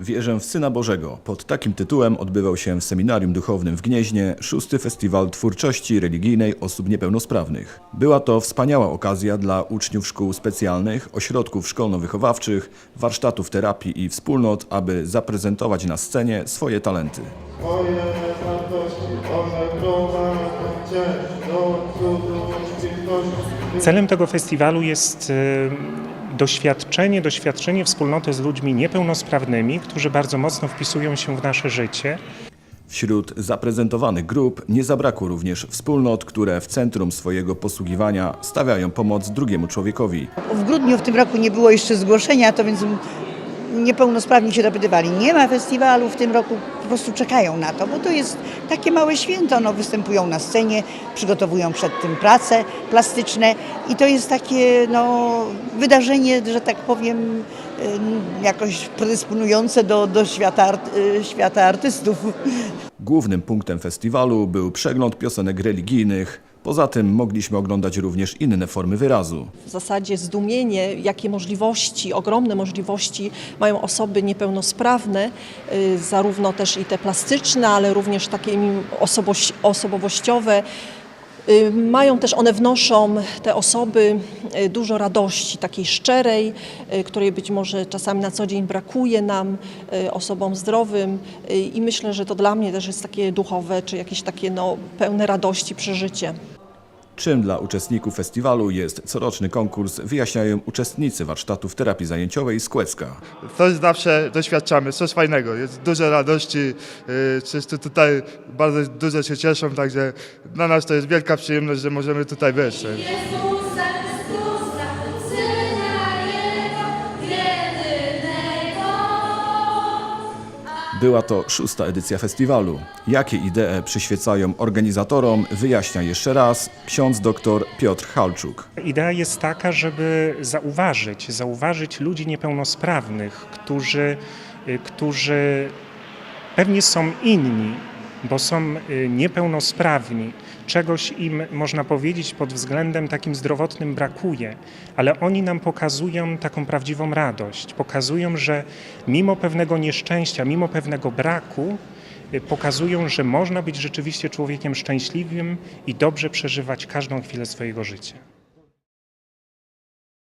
Wierzę w Syna Bożego. Pod takim tytułem odbywał się w Seminarium Duchownym w Gnieźnie szósty Festiwal Twórczości Religijnej Osób Niepełnosprawnych. Była to wspaniała okazja dla uczniów szkół specjalnych, ośrodków szkolno-wychowawczych, warsztatów terapii i wspólnot, aby zaprezentować na scenie swoje talenty. Twoje wartości, one prowadzą Cię do cudu i piękności. Celem tego festiwalu jest doświadczenie, doświadczenie wspólnoty z ludźmi niepełnosprawnymi, którzy bardzo mocno wpisują się w nasze życie. Wśród zaprezentowanych grup nie zabrakło również wspólnot, które w centrum swojego posługiwania stawiają pomoc drugiemu człowiekowi. W grudniu w tym roku nie było jeszcze zgłoszenia, to więc niepełnosprawni się dopytywali. Nie ma festiwalu w tym roku, po prostu czekają na to, bo to jest takie małe święto. No, występują na scenie, przygotowują przed tym prace plastyczne i to jest takie no, wydarzenie, że tak powiem, jakoś predysponujące do, do świata, art, y, świata artystów. Głównym punktem festiwalu był przegląd piosenek religijnych. Poza tym mogliśmy oglądać również inne formy wyrazu. w zasadzie zdumienie, jakie możliwości, ogromne możliwości mają osoby niepełnosprawne, y, zarówno też i te plastyczne, ale również takie osobowościowe. Y, Mają też, one wnoszą, te osoby, y, dużo radości, takiej szczerej, y, której być może czasami na co dzień brakuje nam, osobom zdrowym i myślę, że to dla mnie też jest takie duchowe, czy jakieś takie no, pełne radości przeżycie. Czym dla uczestników festiwalu jest coroczny konkurs, wyjaśniają uczestnicy warsztatów terapii zajęciowej z Kłecka. Coś zawsze doświadczamy, coś fajnego, jest dużo radości, yy, wszyscy tutaj bardzo dużo się cieszą, także dla nas to jest wielka przyjemność, że możemy tutaj być. Była to szósta edycja festiwalu. Jakie idee przyświecają organizatorom, wyjaśnia jeszcze raz ksiądz dr Piotr Halczuk. Idea jest taka, żeby zauważyć, zauważyć ludzi niepełnosprawnych, którzy, y, którzy pewnie są inni, bo są y, niepełnosprawni. Czegoś im, można powiedzieć, pod względem takim zdrowotnym brakuje, ale oni nam pokazują taką prawdziwą radość. Pokazują, że mimo pewnego nieszczęścia, mimo pewnego braku, y, pokazują, że można być rzeczywiście człowiekiem szczęśliwym i dobrze przeżywać każdą chwilę swojego życia.